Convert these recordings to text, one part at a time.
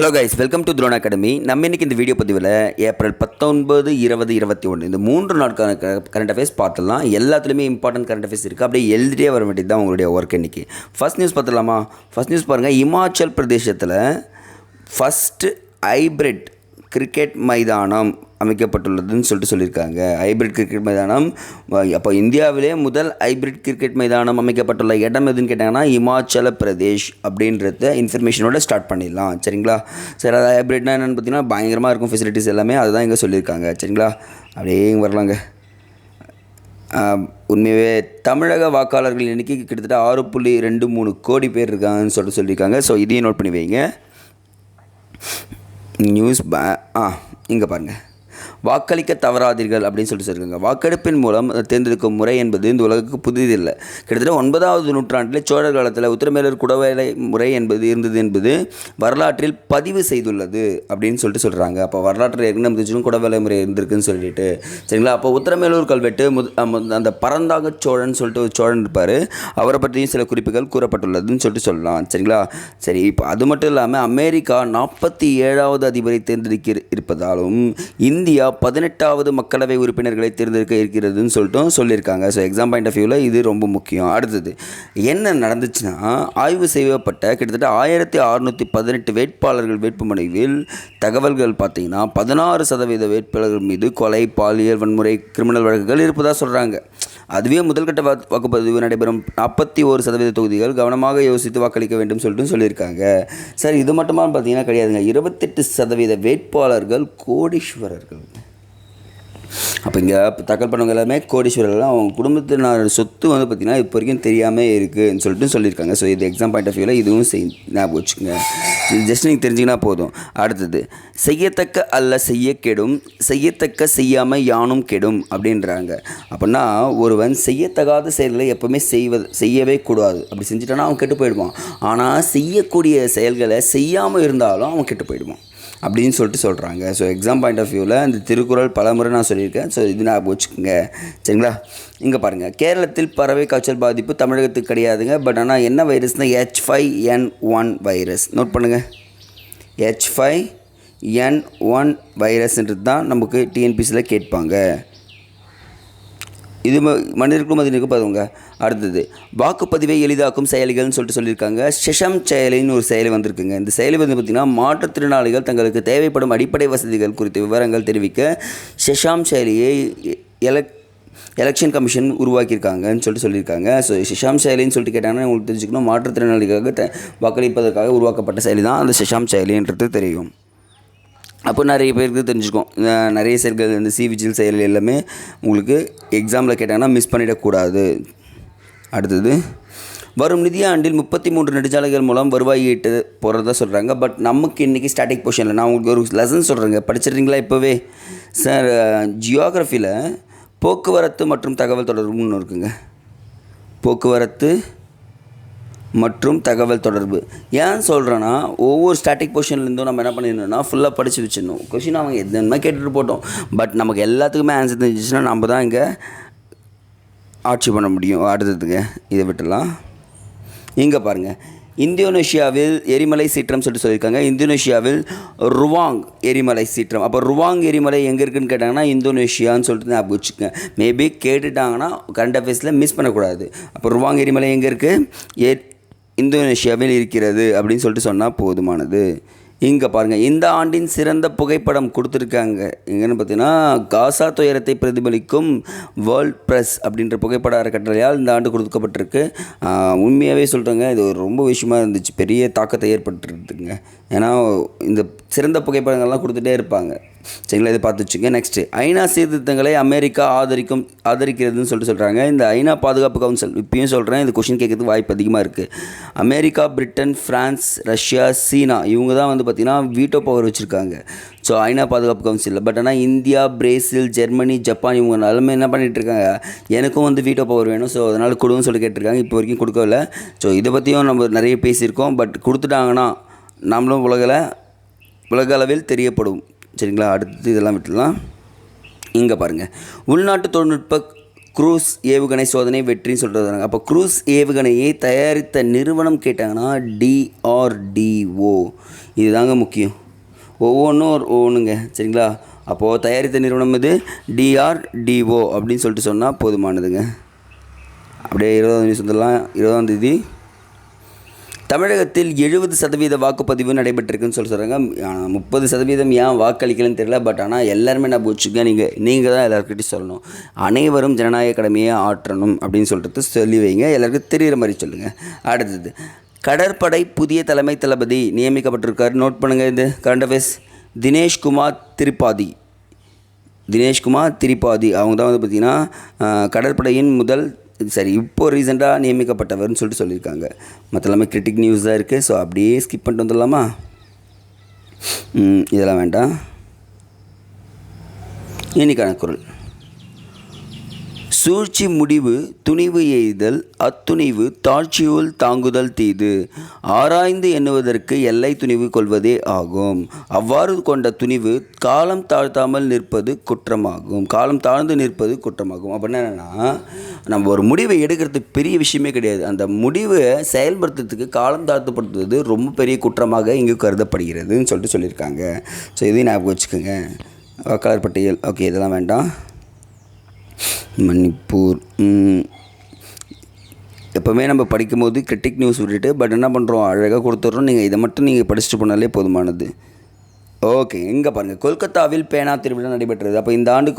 Hello guys welcome to drone academy நம்ம இன்னைக்கு இந்த வீடியோ பதிவில் ஏப்ரல் பத்தொன்பது இருபது இருபத்தி ஒன்று இந்த மூன்று நாட்கான கரண்ட் அஃபேர்ஸ் பார்த்துடலாம். எல்லாத்துலேயுமே இம்பார்ட்டன்ட் கரண்ட் அஃபேர்ஸ் இருக்குது அப்படியே எழுதிட்டே வர வேண்டியது தான் உங்களுடைய ஒர்க் இன்றைக்கி ஃபஸ்ட் நியூஸ் பார்த்துடலாமா? ஃபஸ்ட் நியூஸ் பாருங்கள் இமாச்சல் பிரதேசத்தில் ஃபஸ்ட்டு ஹைப்ரிட் கிரிக்கெட் மைதானம் அமைக்கப்பட்டுள்ளதுன்னு சொல்லிட்டு சொல்லியிருக்காங்க. ஹைப்ரிட் கிரிக்கெட் மைதானம் அப்போ இந்தியாவிலே முதல் ஹைப்ரிட் கிரிக்கெட் மைதானம் அமைக்கப்பட்டுள்ள இடம் எதுன்னு கேட்டாங்கன்னா இமாச்சல பிரதேஷ் அப்படின்றத இன்ஃபர்மேஷனோட ஸ்டார்ட் பண்ணிடலாம். சரிங்களா? சரி அது ஹைப்ரிட்னா என்னென்னு பார்த்தீங்கன்னா பயங்கரமாக இருக்கும் ஃபெசிலிட்டிஸ் எல்லாமே. அதுதான் இங்கே சொல்லியிருக்காங்க. சரிங்களா? அப்படியே வரலாங்க. ஆஹ், உண்மையாகவே தமிழக வாக்காளர்கள் எண்ணிக்கை கிட்டத்தட்ட ஆறு புள்ளி ரெண்டு மூணு கோடி பேர் இருக்காங்கன்னு சொல்லிட்டு சொல்லியிருக்காங்க. ஸோ இதையும் நோட் பண்ணி வைங்க. நியூஸ் பே ஆ இங்கே பாருங்கள் வாக்களிக்க தவறாதீர்கள் அப்படின்னு சொல்லிட்டு சொல்லியிருக்காங்க. வாக்கெடுப்பின் மூலம் தேர்ந்தெடுக்கும் முறை என்பது இந்த உலகுக்கு புதிதில்லை கிட்டத்தட்ட ஒன்பதாவது நூற்றாண்டில் சோழர் காலத்தில் உத்தரமேலர் குடவேலை முறை என்பது இருந்தது என்பது வரலாற்றில் பதிவு செய்துள்ளது அப்படின்னு சொல்லிட்டு சொல்கிறாங்க அப்போ வரலாற்றில் என்ன இருந்துச்சுன்னு குடவேலை முறை இருந்திருக்குன்னு சொல்லிட்டு. சரிங்களா? அப்போ உத்தரமேலூர் கல்வெட்டு அந்த பரந்தாக சோழன் சொல்லிட்டு ஒரு சோழன் இருப்பார். அவரை பற்றியும் சில குறிப்புகள் கூறப்பட்டுள்ளதுன்னு சொல்லிட்டு சொல்லலாம். சரிங்களா? சரி இப்போ அது மட்டும் இல்லாமல் அமெரிக்கா நாற்பத்தி ஏழாவது அதிபரை தேர்ந்தெடுக்க இருப்பதாலும் இந்தியா பதினெட்டாவது மக்களவை உறுப்பினர்களை தேர்ந்தெடுக்க இருக்கிறதுன்னு சொல்லிட்டும் சொல்லியிருக்காங்க. ஸோ எக்ஸாம் பாயிண்ட் ஆஃப் வியூவில் இது ரொம்ப முக்கியம். அடுத்தது என்ன நடந்துச்சுன்னா ஆய்வு செய்யப்பட்ட கிட்டத்தட்ட ஆயிரத்தி அறுநூற்றி பதினெட்டு வேட்பாளர்கள் வேட்புமனுவில் தகவல்கள் பார்த்தீங்கன்னா பதினாறு சதவீத வேட்பாளர்கள் மீது கொலை பாலியல் வன்முறை கிரிமினல் வழக்குகள் இருப்பதாக சொல்கிறாங்க அதுவே முதல்கட்ட வாக்கு- வாக்குப்பதிவு நடைபெறும் நாற்பத்தி ஒரு சதவீத தொகுதிகள் கவனமாக யோசித்து வாக்களிக்க வேண்டும் சொல்லிட்டு சொல்லியிருக்காங்க. சார் இது மட்டுமா பார்த்தீங்கன்னா கிடையாதுங்க. இருபத்தெட்டு சதவீத வேட்பாளர்கள் கோடீஸ்வரர்கள். அப்போ இங்கே தகவல் பண்ணவங்க எல்லாமே கோடீஸ்வரர்லாம் அவங்க குடும்பத்தினார் சொத்து வந்து பார்த்திங்கன்னா இப்போ வரைக்கும் தெரியாமல் இருக்குதுன்னு சொல்லிட்டு சொல்லியிருக்காங்க. ஸோ இது எக்ஸாம் பாயிண்ட் ஆஃப் வியூவில் இதுவும் செய் ஞாபகம் வச்சுக்கோங்க. ஜஸ்ட் நீங்கள் தெரிஞ்சிங்கன்னா போதும். அடுத்தது செய்யத்தக்க அல்ல செய்ய கெடும் செய்யத்தக்க செய்யாமல் யானும் கெடும் அப்படின்றாங்க. அப்படின்னா ஒருவன் செய்யத்தகாத செயல்களை எப்போவுமே செய்வது செய்யவே கூடாது. அப்படி செஞ்சுட்டானா அவன் கெட்டு போயிடுவான். ஆனால் செய்யக்கூடிய செயல்களை செய்யாமல் இருந்தாலும் அவன் கெட்டு போயிடுவான். அப்படின்னு சொல்லிட்டு சொல்கிறாங்க ஸோ எக்ஸாம் பாயிண்ட் ஆஃப் வியூவில் இந்த திருக்குறள் பலமுறை நான் சொல்லியிருக்கேன். ஸோ இது நான் வச்சுக்கோங்க. சரிங்களா? இங்கே பாருங்கள் கேரளத்தில் பறவை காய்ச்சல் பாதிப்பு தமிழகத்துக்கு கிடையாதுங்க. பட் ஆனால் என்ன வைரஸ்னால் H five N one virus note பண்ணுங்கள் ஹெச் ஃபைவ் என் ஒன் வைரஸ்ன்றது தான் நமக்கு டிஎன்பிசியில் கேட்பாங்க. இது ம- மனிதருக்கும் மனிதனுக்கும் பதவுங்க அடுத்தது வாக்குப்பதிவை எளிதாக்கும் செயலிகள்னு சொல்லிட்டு சொல்லியிருக்காங்க. ஷெஷம் செயலின்னு ஒரு செயலி வந்திருக்குங்க. இந்த செயலி வந்து பார்த்திங்கன்னா மாற்றுத்திறனாளிகள் தங்களுக்கு தேவைப்படும் அடிப்படை வசதிகள் குறித்த விவரங்கள் தெரிவிக்க ஷெஷாம் செயலியை எலக் எலெக்ஷன் கமிஷன் உருவாக்கியிருக்காங்கன்னு சொல்லிட்டு சொல்லியிருக்காங்க. ஸோ ஷிஷாம் செயலின்னு சொல்லிட்டு கேட்டாங்கன்னா உங்களுக்கு தெரிஞ்சுக்கணும் மாற்றுத்திறனாளிகளுக்காக த- வாக்களிப்பதற்காக உருவாக்கப்பட்ட செயலி தான் அந்த ஷிஷாம் செயலின்றது தெரியும். அப்போ நிறைய பேருக்கு தெரிஞ்சுக்கும். நிறைய செயல்கள் இந்த சி விஜில் செயல் எல்லாமே உங்களுக்கு எக்ஸாமில் கேட்டாங்கன்னா மிஸ் பண்ணிடக்கூடாது. அடுத்தது வரும் நிதியாண்டில் முப்பத்தி மூன்று நெடுஞ்சாலைகள் மூலம் வருவாய் ஈட்டு போகிறதா சொல்கிறாங்க பட் நமக்கு இன்றைக்கி ஸ்டாட்டிக் பொசிஷனில் நான் உங்களுக்கு ஒரு லெசன் சொல்கிறேங்க படிச்சிடுறீங்களா இப்போவே? சார் ஜியோகிரஃபியில் போக்குவரத்து மற்றும் தகவல் தொடர்புன்னு ஒன்று இருக்குங்க. போக்குவரத்து மற்றும் தகவல் தொடர்பு. ஏன் சொல்கிறேன்னா ஒவ்வொரு ஸ்டாட்டிக் பொசிஷன்லேருந்தும் நம்ம என்ன பண்ணிடணும்னா ஃபுல்லாக படித்து வச்சிடணும். கொஷின் அவங்க எதுனா கேட்டுட்டு போட்டோம். பட் நமக்கு எல்லாத்துக்குமே ஆன்சர் தெரிஞ்சிச்சுன்னா நம்ம தான் இங்கே ஆட்சி பண்ண முடியும். அடுத்ததுக்கு இதை விட்டுலாம் இங்கே பாருங்கள் இந்தோனேஷியாவில் எரிமலை சீற்றம் சொல்லிட்டு சொல்லியிருக்காங்க. இந்தோனேஷியாவில் ருவாங் எரிமலை சீற்றம். அப்போ ருவாங் எரிமலை எங்கே இருக்குன்னு கேட்டாங்கன்னா இந்தோனேஷியான்னு சொல்லிட்டு ஞாபகம் வச்சுக்கேன் மேபி கேட்டுட்டாங்கன்னா கரண்ட் அஃபேர்ஸில் மிஸ் பண்ணக்கூடாது. அப்போ ருவாங் எரிமலை எங்கே இருக்குது ஏ இந்தோனேஷியாவில் இருக்கிறது அப்படின்னு சொல்லிட்டு சொன்னால் போதுமானது. இங்கே பாருங்கள் இந்த ஆண்டின் சிறந்த புகைப்படம் கொடுத்துருக்காங்க. எங்கன்னு பார்த்தீங்கன்னா காசா துயரத்தை பிரதிபலிக்கும் வேர்ல்ட் ப்ரெஸ் அப்படின்ற புகைப்பட அறக்கட்டளையால் இந்த ஆண்டு கொடுக்கப்பட்டிருக்கு. உண்மையாகவே சொல்கிறேங்க இது ஒரு ரொம்ப விஷயமா இருந்துச்சு. பெரிய தாக்கத்தை ஏற்பட்டுருக்குங்க ஏன்னா இந்த சிறந்த புகைப்படங்கள்லாம் கொடுத்துட்டே இருப்பாங்க. சரிங்களா இதை பார்த்து வச்சுங்க. நெக்ஸ்ட்டு ஐநா சீர்திருத்தங்களை அமெரிக்கா ஆதரிக்கும் ஆதரிக்கிறதுன்னு சொல்லிட்டு சொல்கிறாங்க இந்த ஐநா பாதுகாப்பு கவுன்சில் இப்பயும் சொல்கிறேன் இந்த கொஷின் கேட்கறதுக்கு வாய்ப்பு அதிகமாக இருக்குது America Britain France Russia China இவங்க தான் வந்து பார்த்திங்கன்னா வீட்டோ பவர் வச்சுருக்காங்க. ஸோ ஐநா பாதுகாப்பு கவுன்சிலில் பட் ஆனால் இந்தியா பிரேசில் ஜெர்மனி ஜப்பான் இவங்க எல்லாமே என்ன பண்ணிகிட்ருக்காங்க எனக்கும் வந்து வீட்டோ பவர் வேணும். ஸோ அதனால் கொடுன்னு சொல்லி கேட்டிருக்காங்க. இப்போ வரைக்கும் கொடுக்கல ஸோ இதை பற்றியும் நம்ம நிறைய பேசியிருக்கோம். பட் கொடுத்துட்டாங்கன்னா நம்மளும் உலகில் உலக அளவில் தெரியப்படும். சரிங்களா? அடுத்து இதெல்லாம் விட்டுலாம் இங்கே பாருங்கள் உள்நாட்டு தொழில்நுட்ப குரூஸ் ஏவுகணை சோதனை வெற்றின்னு சொல்லிட்டு அப்போ குரூஸ் ஏவுகணையை தயாரித்த நிறுவனம் கேட்டாங்கன்னா டிஆர்டிஓ இதுதாங்க முக்கியம். ஒவ்வொன்றும் ஒரு ஒவ்வொன்றுங்க சரிங்களா? அப்போது தயாரித்த நிறுவனம் இது டிஆர்டிஓ அப்படின்னு சொல்லிட்டு சொன்னால் போதுமானதுங்க. அப்படியே இருபதாம் தேதி சொல்லலாம். இருபதாம் தேதி தமிழகத்தில் எழுபது சதவீத வாக்குப்பதிவு நடைபெற்றிருக்குன்னு சொல்லி சொல்கிறாங்க முப்பது சதவீதம் ஏன் வாக்களிக்கலன்னு தெரியல. பட் ஆனால் எல்லாருமே நான் போச்சுக்க நீங்கள் நீங்கள் தான் எல்லாருக்கிட்டையும் சொல்லணும். அனைவரும் ஜனநாயக கடமையை ஆற்றணும் அப்படின்னு சொல்கிறது சொல்லி வைங்க. எல்லாருக்கும் தெரிகிற மாதிரி சொல்லுங்கள் அடுத்தது கடற்படை புதிய தலைமை தளபதி நியமிக்கப்பட்டிருக்கார். நோட் பண்ணுங்கள் இது கரண்ட் அஃபேர்ஸ் தினேஷ்குமார் திரிபாதி. தினேஷ்குமார் திரிபாதி. அவங்க தான் வந்து பார்த்திங்கன்னா கடற்படையின் முதல் சரி இப்போது ரீசெண்டாக நியமிக்கப்பட்டவர்னு சொல்லிட்டு சொல்லியிருக்காங்க. மற்ற எல்லாமே கிரிட்டிக் நியூஸ் தான் இருக்குது ஸோ அப்படியே ஸ்கிப் பண்ணிட்டு வந்துடலாமா? இதெல்லாம் வேண்டாம். இன்னைக்கான குரல். சூழ்ச்சி முடிவு துணிவு எய்தல் அத்துணிவு தாழ்ச்சியுள் தாங்குதல் தீது. ஆராய்ந்து எண்ணுவதற்கு எல்லை துணிவு கொள்வதே ஆகும். அவ்வாறு கொண்ட துணிவு காலம் தாழ்த்தாமல் நிற்பது குற்றமாகும். காலம் தாழ்ந்து நிற்பது குற்றமாகும். அப்படின்னா என்னென்னா நம்ம ஒரு முடிவை எடுக்கிறது பெரிய விஷயமே கிடையாது. அந்த முடிவை செயல்படுத்துறதுக்கு காலம் தாழ்த்தப்படுத்துவது ரொம்ப பெரிய குற்றமாக இங்கு கருதப்படுகிறதுன்னு சொல்லிட்டு சொல்லியிருக்காங்க. ஸோ இதையும் ஞாபகம் வச்சுக்கோங்க. வாக்காளர் பட்டியல். ஓகே இதெல்லாம் வேண்டாம். மணிப்பூர் எப்போவுமே நம்ம படிக்கும்போது கிரிட்டிக் நியூஸ் விட்டுட்டு பட் என்ன பண்ணுறோம் அழகாக கொடுத்துட்றோம். நீங்கள் இதை மட்டும் நீங்கள் படிச்சுட்டு போனாலே போதுமானது. ஓகே எங்கே பாருங்கள் கொல்கத்தாவில் பேனா திருவிழா நடைபெற்றது. அப்போ இந்த ஆண்டு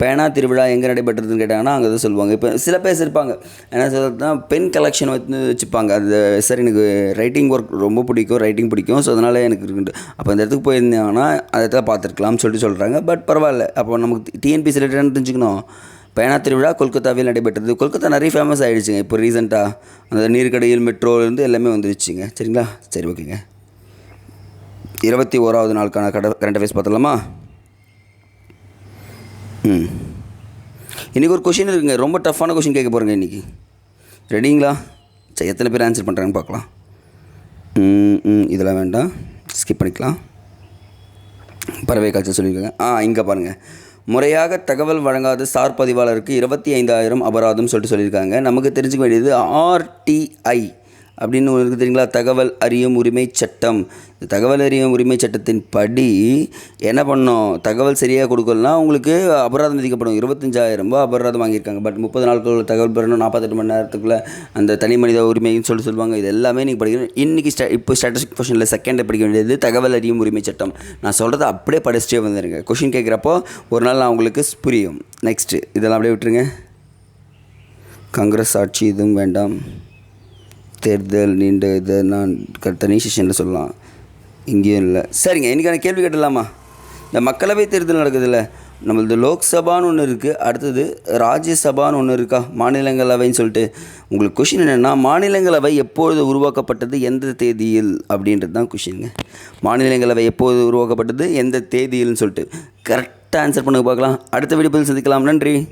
பேனா திருவிழா எங்கே நடைபெற்றதுன்னு கேட்டாங்கன்னா அங்கே தான் சொல்லுவாங்க. இப்போ சில பேர் இருப்பாங்க. என்ன சொல்கிறதுனா பென் கலெக்ஷன் வந்து வச்சுப்பாங்க. அது சார் எனக்கு ரைட்டிங் ஒர்க் ரொம்ப பிடிக்கும். ரைட்டிங் பிடிக்கும். ஸோ அதனால் எனக்கு இருக்குது அப்போ இந்த இடத்துக்கு போயிருந்தாங்கன்னா அந்த இடத்துல பார்த்துருக்கலாம்னு சொல்லிட்டு சொல்கிறாங்க பட் பரவாயில்ல. அப்போ நமக்கு டிஎன்பிசி ரிலேட்டட் தெரிஞ்சுக்கணும்? பேனா திருவிழா கொல்கத்தாவில் நடைபெற்றது. கொல்கத்தா நிறைய ஃபேமஸ் ஆகிடுச்சுங்க இப்போ ரீசெண்டாக அந்த நீர்க்கடையில் மெட்ரோலேருந்து எல்லாமே வந்துருச்சுங்க. சரிங்களா? சரி ஓகேங்க. இருபத்தி ஓராவது நாளுக்கான கட கரண்ட் அஃபேர்ஸ் பார்த்துலாமா ம். இன்றைக்கி ஒரு கொஷின் இருக்குங்க. ரொம்ப டஃப்பான கொஷின் கேட்க போகிறேங்க இன்றைக்கி ரெடிங்களா சரி எத்தனை பேர் ஆன்சர் பண்ணுறாங்கன்னு பார்க்கலாம். ம், ம், இதெல்லாம் வேண்டாம். ஸ்கிப் பண்ணிக்கலாம். பறவை காய்ச்சல் சொல்லியிருக்காங்க. ஆ இங்கே பாருங்கள் முறையாக தகவல் வழங்காத சார் பதிவாளருக்கு இருபத்தி ஐந்தாயிரம் அபராதம் சொல்லிட்டு சொல்லியிருக்காங்க. நமக்கு தெரிஞ்சுக்க வேண்டியது ஆர்டிஐ அப்படின்னு ஒன்று இருக்குது தெரியுங்களா? தகவல் அறியும் உரிமை சட்டம். இந்த தகவல் அறியும் உரிமை சட்டத்தின் படி என்ன பண்ணோம் தகவல் சரியாக கொடுக்கலனா உங்களுக்கு அபராதம் விதிக்கப்படும். இருபத்தஞ்சாயிரம் ரூபா அபராதம் வாங்கியிருக்காங்க. பட் முப்பது நாட்களுக்குள்ள தகவல் பெறணும். நாற்பத்தெட்டு மணி நேரத்துக்குள்ள அந்த தனி மனித உரிமைன்னு சொல்லி சொல்லுவாங்க. இது எல்லாமே நீங்கள் படிக்கணும். இன்றைக்கி ஸ்டா இப்போ ஸ்டாட்டிஸ்டிக் கொஷனில் செகண்டை படிக்க வேண்டியது தகவல் அறியும் உரிமை சட்டம். நான் சொல்கிறத அப்படியே படிச்சுட்டே வந்துருங்க. கொஷின் கேட்குறப்போ ஒரு நாள் நான் உங்களுக்கு புரியும். நெக்ஸ்ட்டு இதெல்லாம் அப்படியே விட்டுருங்க. காங்கிரஸ் ஆட்சி இதுவும் வேண்டாம். தேர்தல் நீண்ட இதை நான் க- தனி செஷனில் சொல்லலாம். இங்கேயும் இல்லை. சரிங்க இன்றைக்கான கேள்வி கேட்டலாமா? இந்த மக்களவை தேர்தல் நடக்குதுல்ல நம்மளது லோக்சபான்னு ஒன்று இருக்குது அடுத்தது ராஜ்யசபான்னு ஒன்று இருக்கா? மாநிலங்களவைன்னு சொல்லிட்டு உங்களுக்கு கொஷின் என்னென்னா மாநிலங்களவை எப்பொழுது உருவாக்கப்பட்டது எந்த தேதியில்? அப்படின்றது தான் கொஷினுங்க மாநிலங்களவை எப்போது உருவாக்கப்பட்டது எந்த தேதியில்னு சொல்லிட்டு. கரெக்டாக ஆன்சர் பண்ணுங்க பார்க்கலாம். அடுத்த வீடியோ பதில் சந்திக்கலாம். நன்றி.